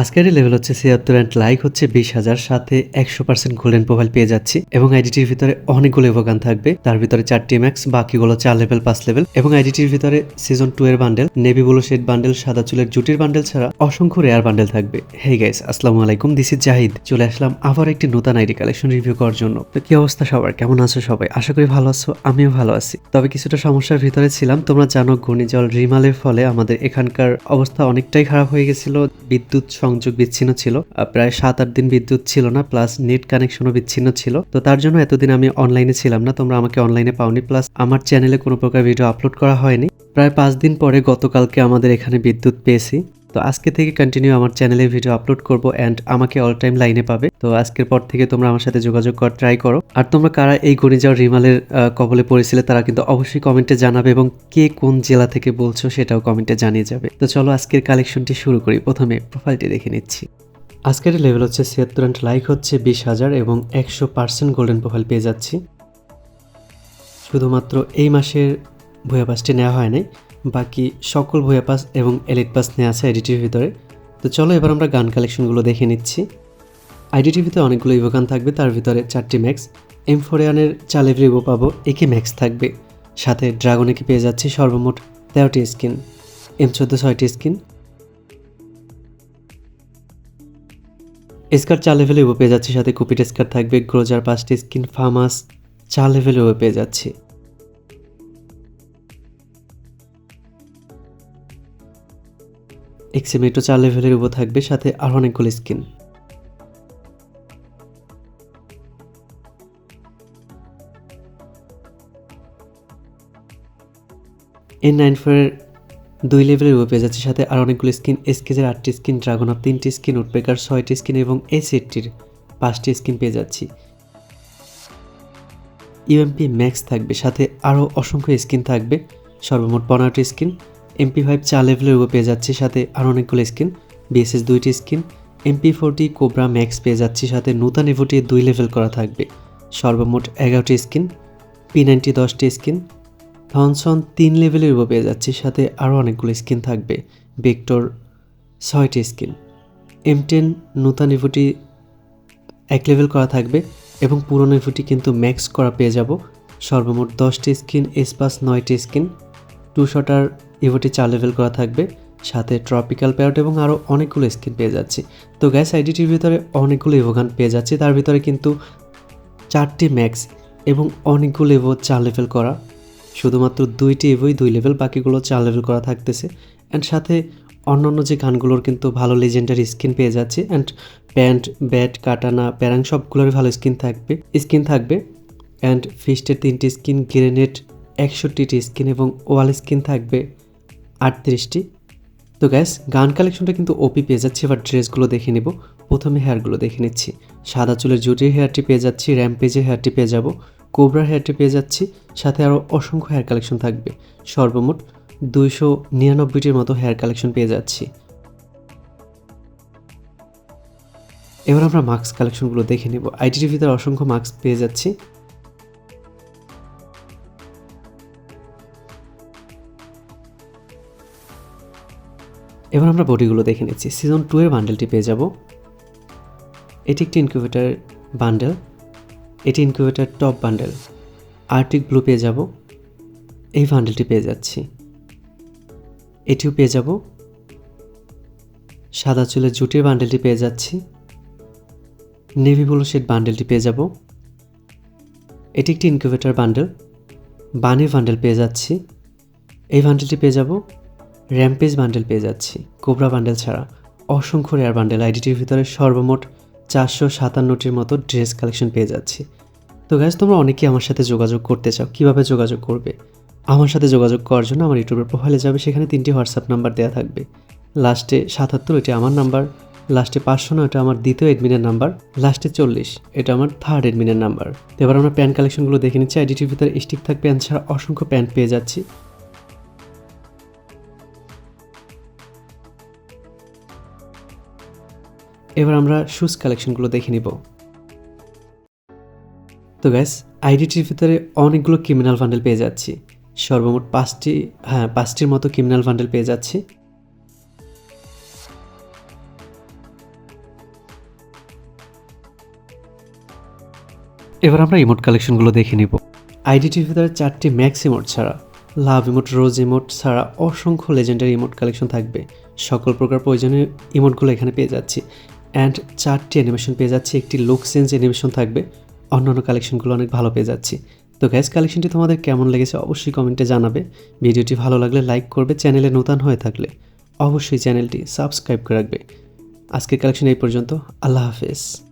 আজকের লেভেল হচ্ছে ছিয়াত্তর অ্যান্ড লাইক হচ্ছে বিশ হাজার, সাথে একশো পার্সেন্ট গোল্ডেন প্রোফাইল পেয়ে যাচ্ছি এবং আইডিটির ভিতরে অনেকগুলো এভোগান থাকবে। তার ভিতরে চারটি ম্যাক্স বাকিগুলো চার লেভেল পাঁচ লেভেল এবং আইডিটির ভিতরে সিজন টু এর bundle navy blue shade bundle সাদা চুলের জুটির বান্ডেল ছাড়া অসংখ্য রেয়ার বান্ডেল থাকবে। হে গাইস আসসালামু আলাইকুম দিস ইজ জাহিদ চলে আসলাম আবার একটি নতুন আইডি কালেকশন রিভিউ করার জন্য। তো কি অবস্থা সবার? কেমন আছো সবাই? আশা করি ভালো আছো, আমিও ভালো আছি। তবে কিছুটা সমস্যার ভিতরে ছিলাম, তোমরা জানো ঘূর্ণিঝড় রিমালের ফলে আমাদের এখানকার অবস্থা অনেকটাই খারাপ হয়ে গেছিল। বিদ্যুৎ সংযোগ বিচ্ছিন্ন ছিল। প্রায় সাত আট দিন বিদ্যুৎ ছিল না প্লাস নেট কানেকশনও বিচ্ছিন্ন ছিল। তো তার জন্য এতদিন আমি অনলাইনে ছিলাম না, তোমরা আমাকে অনলাইনে পাওনি। প্লাস আমার চ্যানেলে কোনো প্রকার ভিডিও আপলোড করা হয়নি। প্রায় পাঁচ দিন পরে গতকালকে আমাদের এখানে বিদ্যুৎ পেয়েছি। তো আজকে থেকে কন্টিনিউ আমার চ্যানেলে ভিডিও আপলোড করব অ্যান্ড আমাকে অল টাইম লাইনে পাবে। তো আজকের পর থেকে তোমরা আমার সাথে যোগাযোগ করার ট্রাই করো। আর তোমরা কারা এই ঘূর্ণিঝড় রিমালের কবলে পড়েছিলে তারা কিন্তু অবশ্যই কমেন্টে জানাবে এবং কে কোন জেলা থেকে বলছো সেটাও কমেন্টে জানিয়ে যাবে। তো চলো আজকের কালেকশনটি শুরু করি। প্রথমে প্রোফাইলটি দেখে নিচ্ছি। আজকের লেভেল হচ্ছে ছিয়াত্তর অ্যান্ড লাইক হচ্ছে বিশ হাজার এবং একশো পার্সেন্ট গোল্ডেন প্রোফাইল পেয়ে যাচ্ছি। শুধুমাত্র এই মাসের ভুয়া পাসটি নেওয়া হয় নাই। বাকি সকল ভুয়া পাস এবং এলিট পাস নেওয়া আছে আইডিটির ভিতরে। তো চলো এবার আমরা গান কালেকশনগুলো দেখে নিচ্ছি। আইডিটির ভিতরে অনেকগুলো ইভো গান থাকবে, তার ভিতরে চারটি ম্যাক্স এম ফোরিয়ানের চালের রিভো পাবো, একে ম্যাক্স থাকবে। সাথে ড্রাগন একে পেয়ে যাচ্ছি সর্বমোট তেরোটি স্কিন এম চোদ্দ ছয়টি স্কিন। স্কার চার লেভেলে ইভো পেয়ে যাচ্ছি, সাথে কুপিট স্কার থাকবে গ্রোজার পাঁচটি স্কিন ফার্মাস চার লেভেলে ইভো পেয়ে যাচ্ছি। এক্সিমেটো চার লেভেলের উপর থাকবে, সাথে আর অনেকগুলো স্কিন এন নাইন ফোরের দুই লেভেলের উপর পেয়ে যাচ্ছে, সাথে আর অনেকগুলো স্কিন এসকেজের আটটি স্কিন ড্রাগন অফ তিনটি স্কিন উডপেকার ছয়টি স্কিন এবং এই সেটটির পাঁচটি স্কিন পেয়ে যাচ্ছি। ইউএমপি ম্যাক্স থাকবে, সাথে আরও অসংখ্য স্কিন থাকবে, সর্বমোট পনেরোটি স্কিন এমপি ফাইভ চার লেভেলের উপর পেয়ে যাচ্ছি সাথে আরও অনেকগুলো স্কিন বিএসএস দুইটি skin MP forty cobra max পেয়ে যাচ্ছি সাথে নূতন এভোটি দুই লেভেল করা থাকবে। সর্বমোট এগারোটি স্কিন পি নাইনটি দশটি স্কিন থনসন তিন লেভেলের উপর পেয়ে যাচ্ছি সাথে আরও অনেকগুলো স্কিন থাকবে ভেক্টর ছয়টি স্কিন এম টেন নূতন ইভোটি এক লেভেল করা থাকবে এবং পুরনো ইভোটি কিন্তু ম্যাক্স করা পেয়ে যাব। সর্বমোট দশটি স্কিন এসপাস নয়টি স্কিন টু শটার ইভোটি চার লেভেল করা থাকবে, সাথে ট্রপিক্যাল প্যারট এবং আরও অনেকগুলো স্কিন পেয়ে যাচ্ছি। তো গ্যাস আইডিটির ভিতরে অনেকগুলো ইভোগান পেয়ে যাচ্ছি, তার ভিতরে কিন্তু চারটি ম্যাক্স এবং অনেকগুলো ইভো চার লেভেল করা। শুধুমাত্র দুইটি ইভোই দুই লেভেল বাকিগুলো চার লেভেল করা থাকতেছে। অ্যান্ড সাথে অন্যান্য যে গানগুলোর কিন্তু ভালো লেজেন্ডারি স্কিন পেয়ে যাচ্ছে and pant bat katana parang সবগুলোরই ভালো স্কিন থাকবে স্কিন থাকবে। অ্যান্ড ফিস্টের তিনটি স্কিন গ্রেনেড একষট্টিটি স্কিন এবং ওয়াল স্কিন থাকবে, আটত্রিশটি। তো গ্যাস গান কালেকশনটা কিন্তু ওপি পেয়ে যাচ্ছি, এবার ড্রেসগুলো দেখে নেব। প্রথমে হেয়ারগুলো দেখে নিচ্ছি। সাদা চুলের জুটির হেয়ারটি পেয়ে যাচ্ছি র্যাম্পেজের হেয়ারটি পেয়ে যাব। কোবরার হেয়ারটি পেয়ে যাচ্ছি, সাথে আরও অসংখ্য হেয়ার কালেকশন থাকবে। সর্বমোট দুইশো নিরানব্বইটির মতো হেয়ার কালেকশন পেয়ে যাচ্ছি। এবার আমরা মাস্ক কালেকশনগুলো দেখে নেব। আইডিটির ভিতরে অসংখ্য মাস্ক পেয়ে যাচ্ছি। এবার আমরা বডিগুলো দেখে নিচ্ছি। সিজন টু এর বান্ডেলটি পেয়ে যাব। এটি একটি ইনকিউবেটার বান্ডেল এটি incubator top bundle arctic blue পেয়ে যাব। এই বান্ডেলটি পেয়ে যাচ্ছি। এটিও পেয়ে যাব। সাদা চুলের জুটির বান্ডেলটি পেয়ে যাচ্ছি। নেভি ব্লু শেড বান্ডেলটি পেয়ে যাব। এটি একটি ইনকিউবেটার বান্ডেল বানির বান্ডেল পেয়ে যাচ্ছি। এই বান্ডেলটি পেয়ে যাব। র্যাম্পেজ বান্ডেল পেয়ে যাচ্ছি। কোবরা বান্ডেল ছাড়া অসংখ্য রেয়ার বান্ডেল আইডিটির ভিতরে সর্বমোট চারশো সাতান্নটির মতো ড্রেস কালেকশন পেয়ে যাচ্ছি। তো গ্যাস তোমরা অনেকেই আমার সাথে যোগাযোগ করতে চাও, কীভাবে যোগাযোগ করবে? আমার সাথে যোগাযোগ করার জন্য আমার ইউটিউবের প্রোফাইলে যাবে, সেখানে তিনটি হোয়াটসঅ্যাপ নাম্বার দেওয়া থাকবে। লাস্টে সাতাত্তর এটা আমার নাম্বার লাস্টে পাঁচশো নয় এটা আমার দ্বিতীয় এডমিনের নাম্বার লাস্টে চল্লিশ, এটা আমার থার্ড এডমিনের নাম্বার এবার আমরা প্যান্ট কালেকশনগুলো দেখে নিচ্ছি আইডিটির ভিতরে স্টিক থাকবে প্যান্ট ছাড়া অসংখ্য প্যান্ট পেয়ে যাচ্ছি। এবার আমরা শুজ কালেকশনগুলো দেখে নিব। তো গ্যাস আইডিটির ভিতরে অনেকগুলো ক্রিমিনাল বান্ডেল পেয়ে যাচ্ছি। সর্বমোট পাঁচটি হ্যাঁ পাঁচটির মতো ক্রিমিনাল বান্ডেল পেয়ে যাচ্ছি। এবার আমরা ইমোট কালেকশনগুলো দেখে নিব। আইডিটির ভিতরে চারটি ম্যাক্স ইমোট ছাড়া লাভ ইমোট রোজ ইমোট ছাড়া অসংখ্য লেজেন্ডারি ইমোট কালেকশন থাকবে। সকল প্রকার প্রয়োজনীয় ইমোটগুলো এখানে পেয়ে যাচ্ছি। অ্যান্ড চারটি অ্যানিমেশন পেয়ে যাচ্ছি, একটি লুক সেন্স অ্যানিমেশন থাকবে। অন্যান্য কালেকশনগুলো অনেক ভালো পেয়ে যাচ্ছি। তো গ্যাস কালেকশনটি তোমাদের কেমন লেগেছে অবশ্যই কমেন্টে জানাবে। ভিডিওটি ভালো লাগলে লাইক করবে চ্যানেলে নতুন হয়ে থাকলে অবশ্যই চ্যানেলটি সাবস্ক্রাইব করে রাখবে। আজকের কালেকশন এই পর্যন্ত, আল্লাহ হাফেজ।